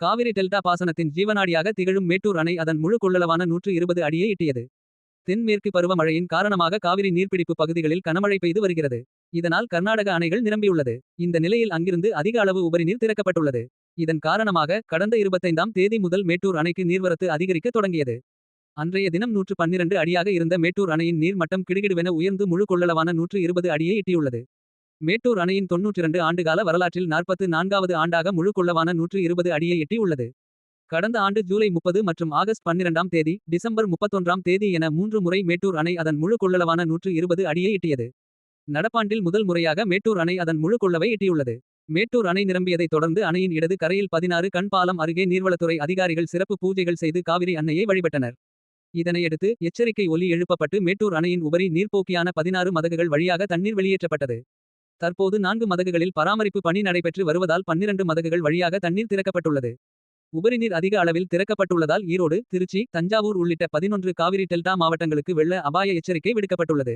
Kaveri delta பாசனத்தின் ஜீவநாடியாக திகழும் மேட்டூர் அணை அதன் முழு கொள்ளளவான நூற்று இருபது அடியை எட்டியது. தென்மேற்கு பருவமழையின் காரணமாக காவிரி நீர்பிடிப்பு பகுதிகளில் கனமழை பெய்து வருகிறது. இதனால் கர்நாடக அணைகள் நிரம்பியுள்ளது. இந்த நிலையில் அங்கிருந்து அதிக அளவு உபரிநீர் திறக்கப்பட்டுள்ளது. இதன் காரணமாக கடந்த இருபத்தைந்தாம் தேதி முதல் மேட்டூர் அணைக்கு நீர்வரத்து அதிகரிக்க தொடங்கியது. அன்றைய தினம் நூற்று பன்னிரண்டு அடியாக இருந்த மேட்டூர் அணையின் நீர் மட்டம் கிடுகிடுவென உயர்ந்து முழு கொள்ளளவான நூற்று இருபது அடியை எட்டியுள்ளது. மேட்டூர் அணையின் தொன்னூற்றிரண்டு ஆண்டுகால வரலாற்றில் நாற்பத்து நான்காவது ஆண்டாக முழு கொள்ளவான நூற்று இருபது அடியை எட்டியுள்ளது கடந்த ஆண்டு ஜூலை முப்பது மற்றும் ஆகஸ்ட் பன்னிரெண்டாம் தேதி டிசம்பர் முப்பத்தொன்றாம் தேதி என மூன்று முறை மேட்டூர் அணை அதன் முழு கொள்ளளவான நூற்று இருபது அடியை எட்டியது. நடப்பாண்டில் முதல் முறையாக மேட்டூர் அணை அதன் முழு கொள்ளவை எட்டியுள்ளது. மேட்டூர் அணை நிரம்பியதைத் தொடர்ந்து அணையின் இடது கரையில் பதினாறு கண் பாலம் அருகே நீர்வளத்துறை அதிகாரிகள் சிறப்பு பூஜைகள் செய்து காவிரி அன்னையை வழிபட்டனர். இதனையடுத்து எச்சரிக்கை ஒலி எழுப்பப்பட்டு மேட்டூர் அணையின் உபரி நீர்ப்போக்கியான பதினாறு மதகுகள் வழியாக தண்ணீர் வெளியேற்றப்பட்டது. தற்போது நான்கு மதகுகளில் பராமரிப்பு பணி நடைபெற்று வருவதால் பன்னிரண்டு மதகுகள் வழியாக தண்ணீர் திறக்கப்பட்டுள்ளது. உபரிநீர் அதிக அளவில் திறக்கப்பட்டுள்ளதால் ஈரோடு திருச்சி தஞ்சாவூர் உள்ளிட்ட பதினொன்று காவிரி டெல்டா மாவட்டங்களுக்கு வெள்ள அபாய எச்சரிக்கை விடுக்கப்பட்டுள்ளது.